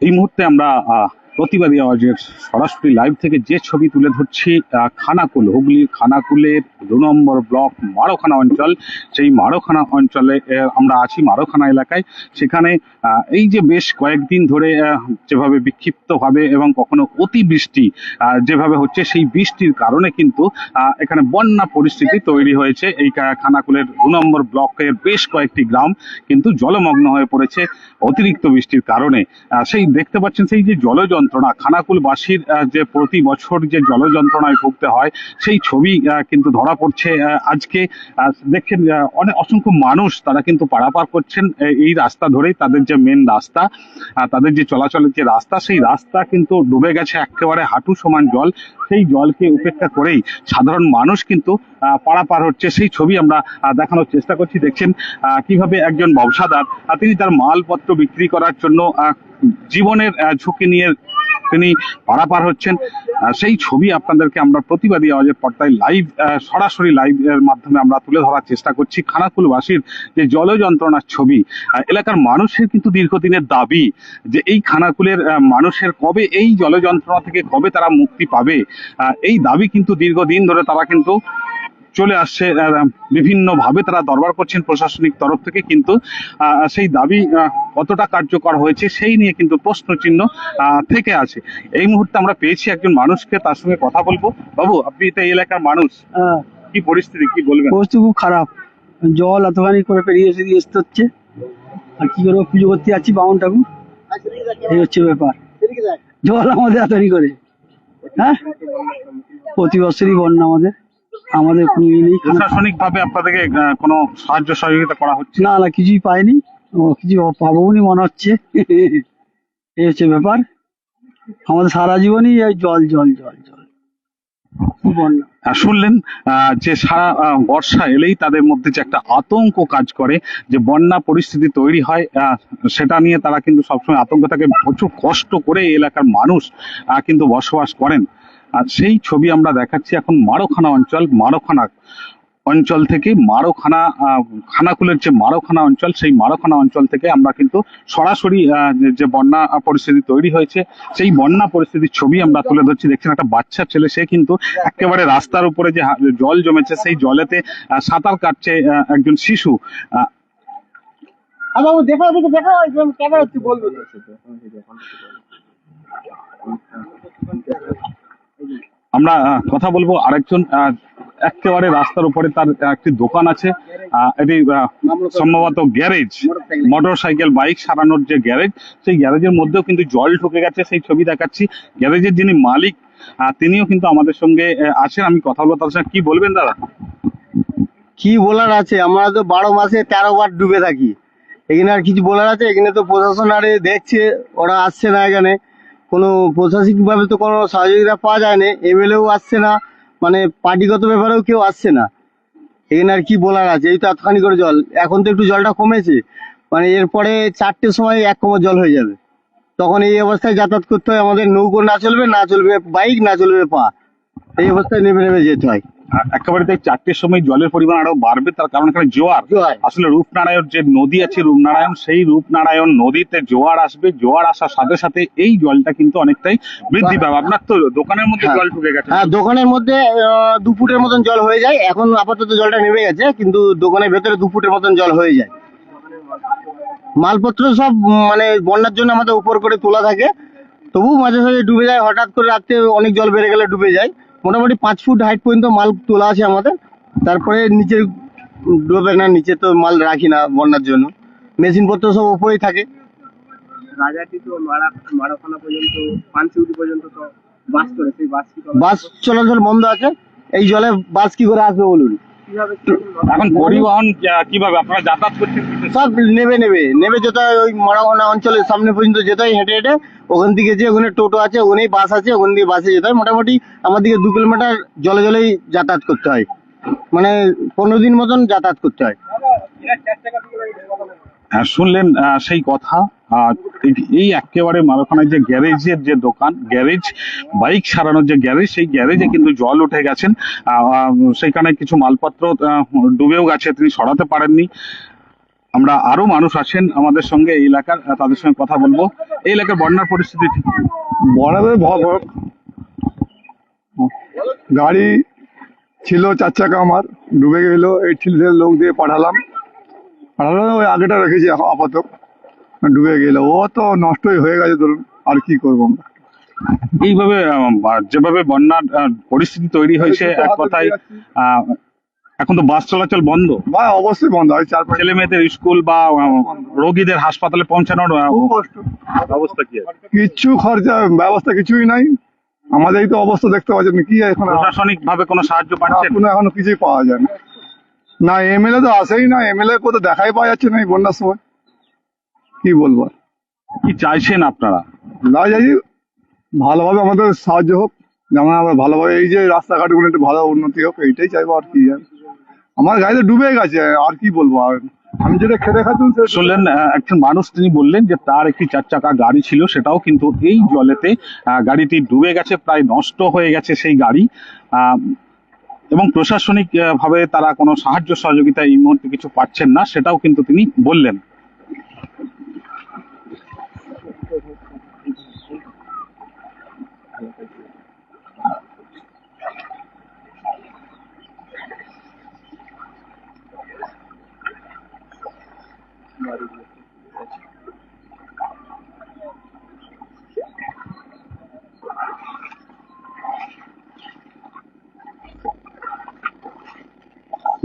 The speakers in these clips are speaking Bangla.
এই মুহূর্তে আমরা প্রতিবাদী আওয়াজের সরাসরি লাইভ থেকে যে ছবি তুলে ধরছি খানাকুল। হুগলির খানাকুলের দু নম্বর ব্লক, মারোখানা অঞ্চল। সেই মারোখানা অঞ্চলে আমরা আছি মারোখানা এলাকায়। সেখানে এই যে বেশ কয়েকদিন ধরে যেভাবে বিক্ষিপ্তভাবে এবং কখনো অতিবৃষ্টি যেভাবে হচ্ছে, সেই বৃষ্টির কারণে কিন্তু এখানে বন্যা পরিস্থিতি তৈরি হয়েছে। এই খানাকুলের দু নম্বর ব্লকের বেশ কয়েকটি গ্রাম কিন্তু জলমগ্ন হয়ে পড়েছে অতিরিক্ত বৃষ্টির কারণে। সেই দেখতে পাচ্ছেন, সেই যে জল যন্ত্রণা। খানাকুলবাসীর যে প্রতি বছর যে জল যন্ত্রণায় ভুগতে হয় সেই ছবি কিন্তু ধরা পড়ছে আজকে। আহ, দেখছেন অনেক অসংখ্য মানুষ তারা কিন্তু পারাপার করছেন এই রাস্তা ধরেই তাদের যে মেন রাস্তা তাদের যে চলাচলের যে রাস্তা সেই রাস্তা কিন্তু ডুবে গেছে একেবারে হাঁটু সমান জল। সেই জলকে উপেক্ষা করেই সাধারণ মানুষ কিন্তু পারাপার হচ্ছে। সেই ছবি আমরা দেখানোর চেষ্টা করছি। দেখছেন কীভাবে একজন ব্যবসাদার তিনি তার মালপত্র বিক্রি করার জন্য জীবনের ঝুঁকি নিয়ে তিনি পারাপার হচ্ছেন। সেই ছবি আপনাদেরকে আমরা প্রতিবাদী আওয়াজের পর্দায় লাইভ সরাসরি লাইভ এর মাধ্যমে আমরা তুলে ধরার চেষ্টা করছি। খানাকুলবাসীর যে জল যন্ত্রণার ছবি এলাকার মানুষের কিন্তু দীর্ঘদিনের দাবি যে এই খানাকুলের মানুষের কবে এই জল যন্ত্রণা থেকে কবে তারা মুক্তি পাবে। এই দাবি কিন্তু দীর্ঘদিন ধরে তারা কিন্তু চলে আসছে বিভিন্ন ভাবে তারা দরবার করছেন প্রশাসনিক তরফ থেকে কিন্তু সেই দাবি কতটা কার্যকর হয়েছে সেই নিয়ে কিন্তু প্রশ্ন চিহ্ন থেকে আছে। এই মুহূর্তে আমরা পেয়েছি একজন মানুষকে তার সঙ্গে কথা বলব। বাবু আপনি তো এই এলাকার মানুষ। হ্যাঁ। কি পরিস্থিতি কি বলবেন? পরিস্থিতি খুব খারাপ। জল এতখানি করে পেরিয়ে এসে দিয়ে আসতে হচ্ছে। আর কি করব? পুজো করতে যাচ্ছি বাউন ঠাকুর এই হচ্ছে ব্যাপার। জল আমাদের এতখানি করে। হ্যাঁ? প্রতি বছরই বন্যা আমাদের। আমাদের কোনো ই নেই। প্রশাসনিক ভাবে আপনাদেরকে কোনো সাহায্য সহযোগিতা করা হচ্ছে? না না কিছুই পাইনি। কিছু পাবো নি মনে হচ্ছে। এই হচ্ছে ব্যাপার। আমাদের সারা জীবনই এই জল জল জল জল। বন্যা। শুনলেন আহ, যে সারা বর্ষা এলেই তাদের মধ্যে যে একটা আতঙ্ক কাজ করে যে বন্যা পরিস্থিতি তৈরি হয় আহ, সেটা নিয়ে তারা কিন্তু সবসময় আতঙ্ক থাকে। প্রচুর কষ্ট করে এই এলাকার মানুষ আহ, কিন্তু বসবাস করেন। আর সেই ছবি আমরা দেখাচ্ছি এখন মারোখানা অঞ্চল মারোখানা অঞ্চল থেকে মারোখানা খানাকুলের যে মারোখানা অঞ্চল, সেই মারোখানা অঞ্চল থেকে আমরা কিন্তু সরাসরি যে- বন্যা পরিস্থিতি তৈরি হয়েছে, সেই বন্যা পরিস্থিতির ছবি আমরা তুলে ধরছি। দেখছেন একটা বাচ্চা ছেলে, সে কিন্তু একেবারে রাস্তার উপরে যে জল জমেছে, সেই জলেতে সাঁতার কাটছে একজন শিশু। দেখো ওদিকে দেখো আমরা কথা বলব আরেকজন একেবারে রাস্তার উপরে তার একটি দোকান আছে এটি সম্ভবত গ্যারেজ মোটর সাইকেল বাইক সারানোর যে গ্যারেজ, সেই গ্যারেজের মধ্যেও কিন্তু জল ঢুকে গেছে, সেই ছবি দেখাচ্ছি। গ্যারেজের যিনি মালিক তিনিও কিন্তু আমাদের সঙ্গে আছেন। আমি কথা বলব তার সঙ্গে। কি বলবেন দাদা? কি বলার আছে? আমরা তো বারো মাসে তেরো বার ডুবে থাকি। এখানে আর কিছু বলার আছে? এখানে তো প্রশাসন আরে দেখছে, ওরা আসছে না এখানে। কোনো প্রশাসনিকভাবে তো কোনো সহযোগিতা পাওয়া যায় না এমএলএও আসছে না মানে পার্টিগত ব্যাপারেও কেউ আসছে না। এখানে আর কি বলার আছে, এই তো এতখানি করে জল। এখন তো একটু জলটা কমেছে মানে এরপরে চারটের সময় এক কোমর জল হয়ে যাবে। তখন এই অবস্থায় যাতায়াত করতে হয়, আমাদের নৌকো না চলবে না চলবে বাইক না চলবে পা। এই অবস্থায় নেমে নেমে যেতে হয়। একেবারে তাই চারটের সময় জলের পরিমাণ আরও বাড়বে তার কারণ এখানে জোয়ার। আসলে রূপনারায়ণ যে নদী আছে রূপনারায়ণ সেই রূপনারায়ণ নদীতে জোয়ার আসবে। জোয়ার আসার সাথে সাথে এই জলটা কিন্তু অনেকটাই বৃদ্ধি পাবে। আপনার তো দোকানের মধ্যে হ্যাঁ। জল ঢুকে গেছে। হ্যাঁ দোকানের মধ্যে দু ফুটের মতন জল হয়ে যায়। এখন আপাতত জলটা নেমে গেছে কিন্তু দোকানের ভেতরে দু ফুটের মতন জল হয়ে যায়। মালপত্র সব মানে বন্যার জন্য আমাদের উপর করে তোলা থাকে। তবু মাঝে সাঝে ডুবে যায় হঠাৎ করে রাত্রে অনেক জল বেড়ে গেলে ডুবে যায়। মোটামুটি পাঁচ ফুট হাইট পর্যন্ত মাল তোলা আছে আমাদের। তারপরে নিচের ডোবে না নিচে তো মাল রাখি না বন্যার জন্য। মেশিনপত্র সব ওপরেই থাকে। রাজাটি তো মারা মারাখানা পর্যন্ত পানচিউটি পর্যন্ত তো বাস করে সেই বাস কি বাস চলাচল বন্ধ আছে। এই জলে বাস কি করে আসবে বলুন? এখন পরিবহন কীভাবে? আপনারা যাতায়াত করছেন? সব নেবে নেবে। নেবে যেতে হয় ওই মারাগোনা অঞ্চলের সামনে পর্যন্ত যেতে হয় হেঁটে হেঁটে ওখান থেকে যে ওখানে টোটো আছে ওখানেই বাস আছে ওখান দিয়ে বাসে যেতে হয়। মোটামুটি আমার দিকে দু কিলোমিটার জলে জলেই যাতায়াত করতে হয়। মানে পনেরো দিন মতন যাতায়াত করতে হয়। শুনলেন সেই কথা। এই- একেবারে মারাখানায় যে গ্যারেজের যে দোকান, গ্যারেজ, বাইক সারানোর যে গ্যারেজ, সেই গ্যারেজে কিন্তু জল উঠে গেছেন। সেইখানে কিছু মালপত্র ডুবেও গেছে, তিনি সরাতে পারেননি। আমরা আরও মানুষ আছেন আমাদের সঙ্গে এই এলাকার তাদের সঙ্গে কথা বলব। এই এলাকার বন্যার পরিস্থিতি কি? গাড়ি ছিল চার চাকা আমার, ডুবে গেল, এই ছেলেদের লোক দিয়ে পাঠালাম। পাঠালাম ওই আগেটা রেখেছি এখন আপাতত। ডুবে গেল। ও তো নষ্টই হয়ে গেছে ধরুন আর কি করব আমরা? এইভাবে যেভাবে বন্যার পরিস্থিতি তৈরি হয়েছে এক কথায় এখন তো বাস চলাচল বন্ধ। বা অবশ্যই বন্ধ। হয় চার ছেলে মেয়েদের স্কুল বা রোগীদের হাসপাতালে পৌঁছানোর অবস্থা কি কিচ্ছু খরচা ব্যবস্থা কিছুই নাই। আমাদের এই তো অবস্থা দেখতে পাচ্ছেন কি এখন প্রশাসনিক ভাবে কোনো সাহায্য পাচ্ছেন? এখনও এখনও কিছুই পাওয়া যায় না না এমএলএ তো আসেই না এমএলএ কোথাও দেখাই পাওয়া যাচ্ছে না এই বন্যার সময় কি বলব আর? কি চাইছেন আপনারা না যাই ভালোভাবে আমাদের সাহায্য হোক যেমন আমরা ভালোভাবে এই যে রাস্তাঘাটগুলো একটু ভালো উন্নতি হোক এইটাই চাইব আর কি আর। আমার গাড়িতে ডুবে গেছে আর কি বলব আর আমি যেটা খেতে খাতুন শুনলেন আহ, একজন মানুষ তিনি বললেন যে তার একটি চার চাকা গাড়ি ছিল সেটাও কিন্তু এই জলেতে আহ, গাড়িটি ডুবে গেছে প্রায় নষ্ট হয়ে গেছে সেই গাড়ি আহ, এবং প্রশাসনিক ভাবে তারা কোনো সাহায্য সহযোগিতা এই মুহূর্তে কিছু পাচ্ছেন না, সেটাও কিন্তু তিনি বললেন।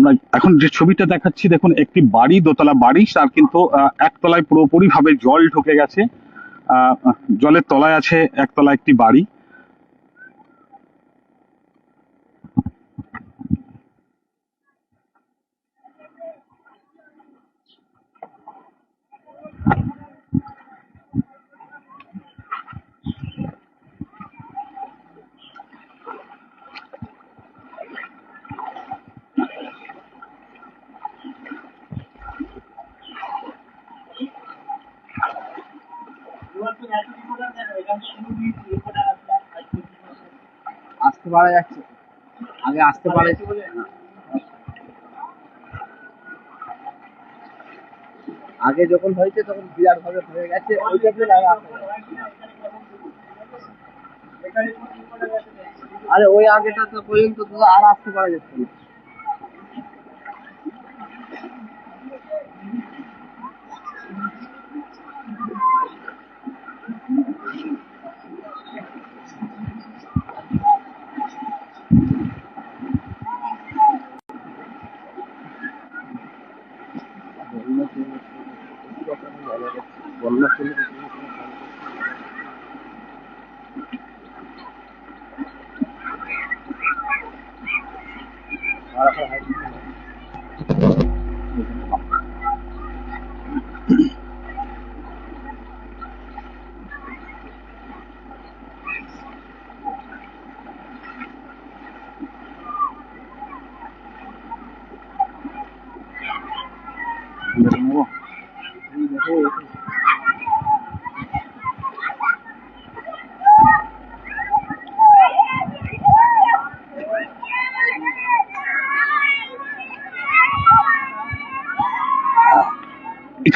আমরা এখন যে ছবিটা দেখাচ্ছি, দেখুন, একটি বাড়ি, দোতলা বাড়ি, তার কিন্তু একতলায় পুরোপুরি ভাবে জল ঢুকে গেছে। জলের তলায় আছে একতলা একটি বাড়ি। আসতে পারা যাচ্ছে। আগে আসতে পারে আগে যখন হয়েছে, তখন বিরাট ভাবে হয়ে গেছে। আরে ওই আগেটা তো পর্যন্ত আর আসতে পারা যাচ্ছে না।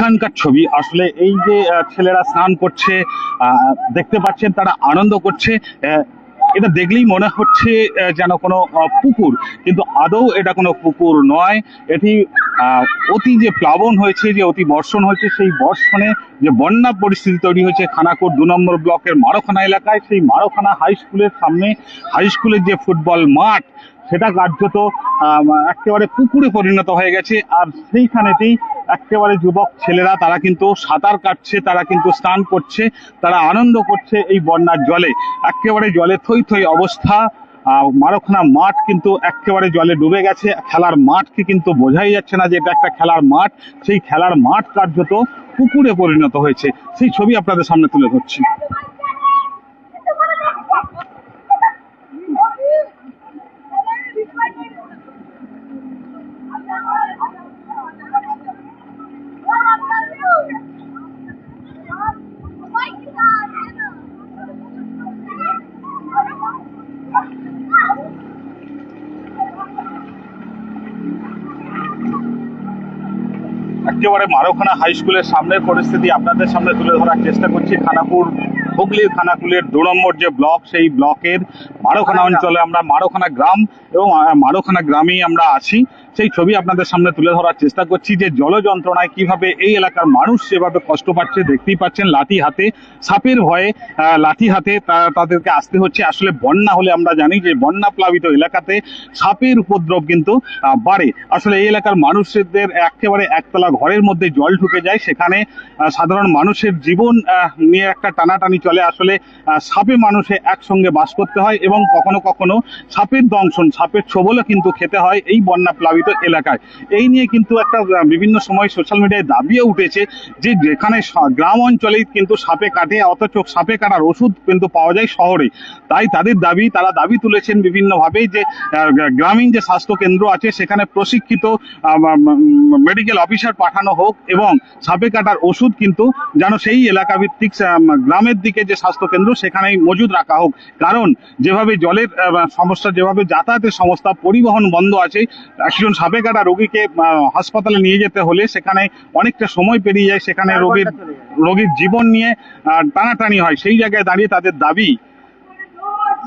এখানকার ছবি। আসলে এই যে ছেলেরা স্নান করছে দেখতে পাচ্ছেন তারা আনন্দ করছে। এটা দেখলেই মনে হচ্ছে যেন কোনো পুকুর। কিন্তু আদৌ এটা কোনো পুকুর নয়। এটি অতি যে প্লাবন হয়েছে, যে অতি বর্ষণ হয়েছে, সেই বর্ষণে যে বন্যা পরিস্থিতি তৈরি হয়েছে খানাকুর দু নম্বর ব্লকের মারোখানা এলাকায়, সেই মারোখানা হাই স্কুলের সামনে, হাই স্কুলের যে ফুটবল মাঠ সেটা কার্যত একেবারে পুকুরে পরিণত হয়ে গেছে। আর সেইখানেতেই একেবারে যুবক ছেলেরা, তারা কিন্তু সাঁতার কাটছে, তারা কিন্তু স্নান করছে, তারা আনন্দ করছে এই বন্যার জলে। একেবারে জলে থই থই অবস্থা। মারোখানা মাঠ কিন্তু একেবারে জলে ডুবে গেছে। খেলার মাঠকে কিন্তু বোঝাই যাচ্ছে না যে এটা একটা খেলার মাঠ। সেই খেলার মাঠ কার্যত পুকুরে পরিণত হয়েছে। সেই ছবি আপনাদের সামনে তুলে ধরছি। একেবারে মারোখানা হাই স্কুলের সামনের পরিস্থিতি আপনাদের সামনে তুলে ধরার চেষ্টা করছি। খানাপুর হুগলির খানাকুলের দু নম্বর যে ব্লক সেই ব্লকের মারোখানা অঞ্চলে আমরা মারোখানা গ্রাম এবং মারোখানা গ্রামেই আমরা আছি। সেই ছবি আপনাদের সামনে তুলে ধরার চেষ্টা করছি যে জল যন্ত্রণায় কীভাবে এই এলাকার মানুষ সেভাবে কষ্ট পাচ্ছে দেখতেই পাচ্ছেন লাঠি হাতে, সাপের ভয়ে লাঠি হাতে তাদেরকে আসতে হচ্ছে। আসলে বন্যা হলে আমরা জানি যে বন্যা প্লাবিত এলাকাতে সাপের উপদ্রব কিন্তু বাড়ে। আসলে এই এলাকার মানুষদের একেবারে একতলা ঘরের মধ্যে জল ঢুকে যায়। সেখানে সাধারণ মানুষের জীবন নিয়ে একটা টানাটানি চলে। আসলে সাপে মানুষে একসঙ্গে বাস করতে হয় এবং কখনো কখনো সাপের দংশন, সাপের ছোবলও কিন্তু খেতে হয়। এই বন্যা প্লাবিত এলাকায়। এই নিয়ে কিন্তু একটা বিভিন্ন সময় সোশ্যাল মিডিয়ায় দাবিও উঠেছে যে যেখানে গ্রাম অঞ্চলেই কিন্তু সাপে কাটে, অথচ সাপে কাটার ওষুধ কিন্তু পাওয়া যায় শহরে। তাই তাদের দাবি, তারা দাবি তুলেছেন বিভিন্নভাবে যে গ্রামীণ যে স্বাস্থ্য কেন্দ্র আছে, সেখানে প্রশিক্ষিত মেডিকেল অফিসার পাঠানো হোক এবং সাপে কাটার ওষুধ কিন্তু যেন সেই এলাকা ভিত্তিক গ্রামের দিকে যে স্বাস্থ্য কেন্দ্র, সেখানেই মজুদ রাখা হোক। কারণ যেভাবে জলের সমস্যা, যেভাবে যাতায়াতের সমস্যা, পরিবহন বন্ধ আছে একজন সাপে কাটা রোগীকে হাসপাতালে নিয়ে যেতে হলে সেখানে অনেকটা সময় পেরিয়ে যায়। সেখানে রোগীর রোগীর জীবন নিয়ে টানাটানি হয়। সেই জায়গায় দাঁড়িয়ে তাদের দাবি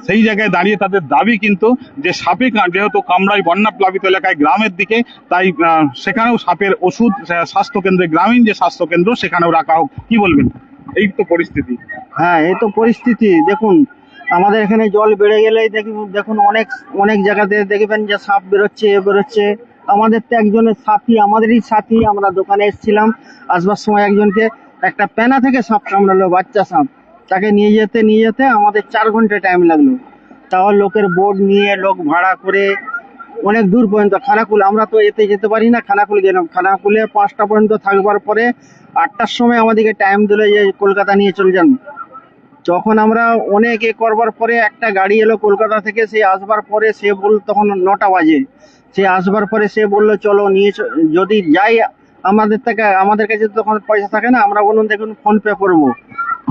সেই জায়গায় দাঁড়িয়ে তাদের দাবি কিন্তু যে সাপে যেহেতু কামরাই বন্যা প্লাবিত এলাকায় গ্রামের দিকে তাই সেখানেও সাপের ওষুধ আহ, স্বাস্থ্য কেন্দ্রে গ্রামীণ যে স্বাস্থ্য কেন্দ্র সেখানেও রাখা হোক। কি বলবেন? এই তো পরিস্থিতি। হ্যাঁ এই তো পরিস্থিতি। দেখুন আমাদের এখানে জল বেড়ে গেলেই দেখুন দেখুন অনেক অনেক জায়গাতে দেখবেন যে সাপ বেরোচ্ছে, এ বেরোচ্ছে। আমাদের তো একজনের সাথী, আমাদেরই সাথী, আমরা দোকানে এসেছিলাম, আসবার সময় একজনকে, একটা প্যানা থেকে সাপ কামড়ালো বাচ্চা সাপ। তাকে নিয়ে যেতে নিয়ে যেতে আমাদের চার ঘণ্টা টাইম লাগল। তাও লোকের বোর্ড নিয়ে, লোক ভাড়া করে, অনেক দূর পর্যন্ত। খানাকুল, আমরা তো এতে যেতে পারি না, খানাকুল গেলাম। খানাকুলে পাঁচটা পর্যন্ত থাকবার পরে আটটার সময় আমাদেরকে টাইম দিলে যে কলকাতা নিয়ে চলে যান। যখন আমরা অনেক এ করবার পরে একটা গাড়ি এলো কলকাতা থেকে, সে আসবার পরে সে বল তখন নটা বাজে। সে আসবার পরে সে বলল, চলো নিয়ে যদি যাই, আমাদের থেকে, আমাদের কাছে তখন পয়সা থাকে না, আমরা বলুন দেখুন ফোন পে করব।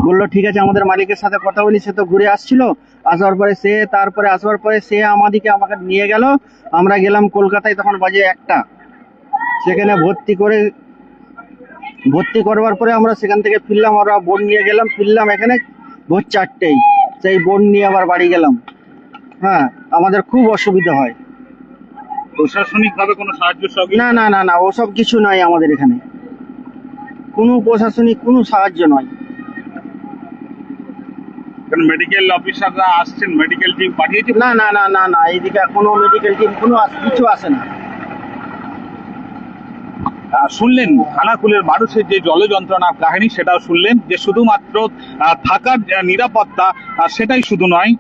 বলল, ঠিক আছে, আমাদের মালিকের সাথে কথা বলি, সে তো ঘুরে আসছিল। আসার পরে সে, তারপরে আসবার পরে সে আমাদিকে আমাকে নিয়ে গেল। আমরা গেলাম কলকাতায় তখন বাজে একটা। সেখানে ভর্তি করে, ভর্তি করবার পরে আমরা সেখান থেকে ফিরলাম, আমরা বোর্ড নিয়ে গেলাম, ফিরলাম এখানে। ভোর চারটেই। সেই বোর্ড নিয়ে আবার বাড়ি গেলাম। হ্যাঁ আমাদের খুব অসুবিধা হয়। প্রশাসনিক ভাবে কোনো সাহায্য না না না না ওসব কিছু নয় আমাদের এখানে। কোনো প্রশাসনিক কোনো সাহায্য নয়। মেডিকেল অফিসাররা আসছেন? মেডিকেল টিম পাঠিয়েছে? না না না না না এইদিকে কোনো মেডিকেল টিম কোনো কিছু আসে না। শুনলেন খানাকুলের মানুষের যে জল যন্ত্রণার কাহিনী সেটাও শুনলেন যে শুধুমাত্র থাকার নিরাপত্তা সেটাই শুধু নয়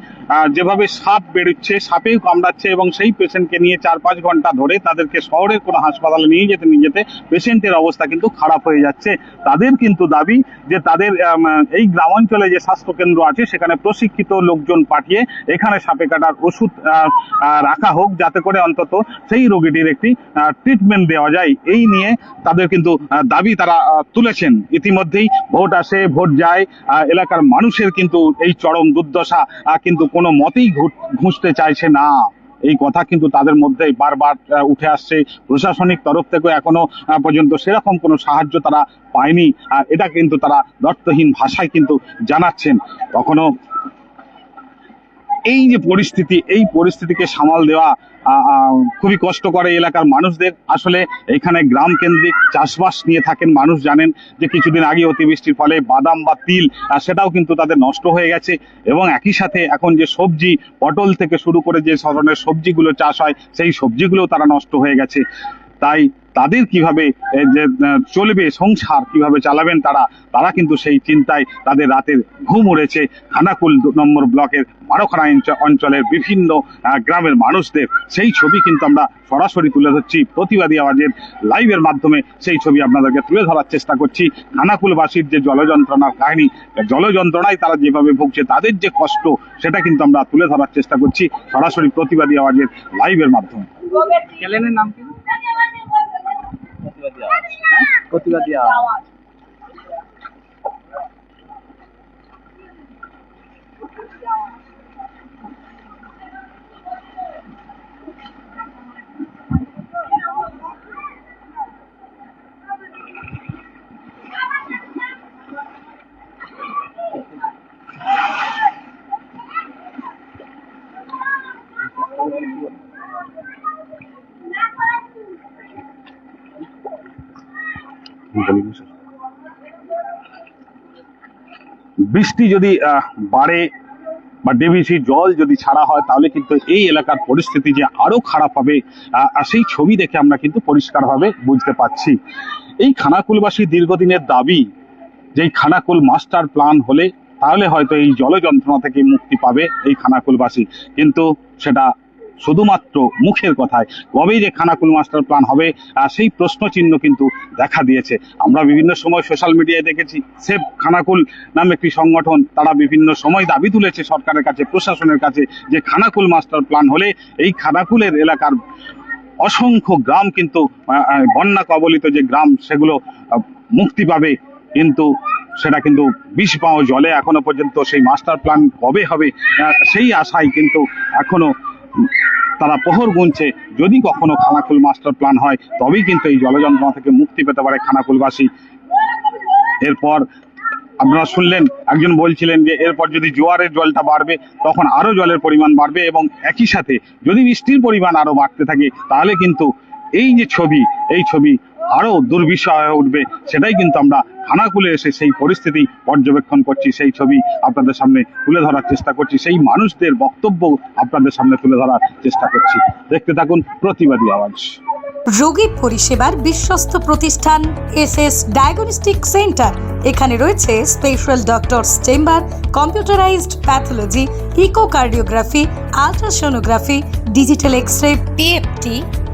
যেভাবে সাপ বেরোচ্ছে, সাপেও কামড়াচ্ছে এবং সেই পেশেন্টকে নিয়ে চার পাঁচ ঘণ্টা ধরে তাদেরকে শহরের কোনো হাসপাতালে নিয়ে যেতে নিয়ে যেতে পেশেন্টের অবস্থা কিন্তু খারাপ হয়ে যাচ্ছে। তাদের কিন্তু দাবি যে তাদের এই গ্রামাঞ্চলে যে স্বাস্থ্য কেন্দ্র আছে, সেখানে প্রশিক্ষিত লোকজন পাঠিয়ে এখানে সাপে কাটার ওষুধ রাখা হোক যাতে করে অন্তত সেই রোগীটির একটি ট্রিটমেন্ট দেওয়া যায়। এই নিয়ে তাদের কিন্তু দাবি তারা তুলেছেন। ইতিমধ্যেই ভোট আসে, ভোট যায় এলাকার মানুষের কিন্তু এই চরম দুর্দশা কিন্তু কোনো মতেই ঘুষতে চাইছে না। এই কথা কিন্তু তাদের মধ্যে বারবার উঠে আসছে। প্রশাসনিক তরফ থেকে এখনও পর্যন্ত সেরকম কোনো সাহায্য তারা পায়নি। এটা কিন্তু তারা দত্তহীন ভাষায় কিন্তু জানাচ্ছেন। কখনো এই যে পরিস্থিতি, এই পরিস্থিতিকে সামাল দেওয়া খুবই কষ্ট করে এলাকার মানুষদের। আসলে এখানে গ্রাম কেন্দ্রিক চাষবাস নিয়ে থাকেন মানুষ, জানেন যে কিছুদিন আগে অতিবৃষ্টির ফলে বাদাম বা তিল সেটাও কিন্তু তাদের নষ্ট হয়ে গেছে। এবং একই সাথে এখন যে সবজি, পটল থেকে শুরু করে যে ধরনের সবজিগুলো চাষ হয়, সেই সবজিগুলো তারা নষ্ট হয়ে গেছে। তাই তাদের কীভাবে যে চলবে, সংসার কীভাবে চালাবেন তারা তারা কিন্তু সেই চিন্তায় তাদের রাতের ঘুম উড়েছে। খানাকুল নম্বর ব্লকের মারোখানা অঞ্চলের বিভিন্ন গ্রামের মানুষদের সেই ছবি কিন্তু আমরা সরাসরি তুলে ধরছি। প্রতিবাদী আওয়াজের লাইভের মাধ্যমে সেই ছবি আপনাদেরকে তুলে ধরার চেষ্টা করছি। খানাকুলবাসীর যে জলযন্ত্রণার কাহিনী জলযন্ত্রণায় তারা যেভাবে ভুগছে, তাদের যে কষ্ট, সেটা কিন্তু আমরা তুলে ধরার চেষ্টা করছি সরাসরি প্রতিবাদী আওয়াজের লাইভের মাধ্যমে। চ্যানেলের নাম কি? প্রতিবাদী আওয়াজ। বৃষ্টি যদি বাড়ে বা ডেভিসি জল যদি ছাড়া হয়, তাহলে কিন্তু এই এলাকার পরিস্থিতি যে আরও খারাপ হবে সেই ছবি দেখে আমরা কিন্তু পরিষ্কারভাবে বুঝতে পারছি। এই খানাকুলবাসী দীর্ঘদিনের দাবি যে খানাকুল মাস্টার প্ল্যান হলে তাহলে হয়তো এই জল যন্ত্রণা থেকে মুক্তি পাবে এই খানাকুলবাসী। কিন্তু সেটা শুধুমাত্র মুখের কথায়। কবেই যে খানাকুল মাস্টার প্ল্যান হবে সেই প্রশ্ন চিহ্ন কিন্তু দেখা দিয়েছে। আমরা বিভিন্ন সময় সোশ্যাল মিডিয়ায় দেখেছি, সেফ খানাকুল নামে একটি সংগঠন, তারা বিভিন্ন সময় দাবি তুলেছে সরকারের কাছে, প্রশাসনের কাছে, যে খানাকুল মাস্টার প্ল্যান হলে এই খানাকুলের এলাকার অসংখ্য গ্রাম কিন্তু বন্যা কবলিত যে গ্রাম, সেগুলো মুক্তি পাবে। কিন্তু সেটা কিন্তু বিষ পাও জলে এখনও পর্যন্ত সেই মাস্টার প্ল্যান কবে হবে সেই আশায় কিন্তু এখনও তারা প্রহর গুনছে। যদি কখনো খানাকুল মাস্টার প্ল্যান হয়, তবেই কিন্তু এই জলযন্ত্রণা থেকে মুক্তি পেতে পারে খানাকুলবাসী এরপর আপনারা শুনলেন, একজন বলছিলেন যে, এরপর যদি জোয়ারের জলটা বাড়বে, তখন আরও জলের পরিমাণ বাড়বে এবং একই সাথে যদি বৃষ্টির পরিমাণ আরও বাড়তে থাকে, তাহলে কিন্তু এই যে ছবি, এই ছবি আরও দুর্বিষহ হয়ে উঠবে, সেটাই কিন্তু আমরা খানাকুলে এসে সেই পরিস্থিতি পর্যবেক্ষণ করছি, সেই ছবি আপনাদের সামনে তুলে ধরার চেষ্টা করছি, সেই মানুষদের বক্তব্য আপনাদের সামনে তুলে ধরার চেষ্টা করছি। দেখতে থাকুন প্রতিবাদী আওয়াজ। রোগী পরিষেবার বিশ্বস্ত প্রতিষ্ঠান এস এস ডায়াগনস্টিক সেন্টার এখানে রয়েছে special doctors chamber computerised pathology echocardiography ultrasonography digital X ray PFT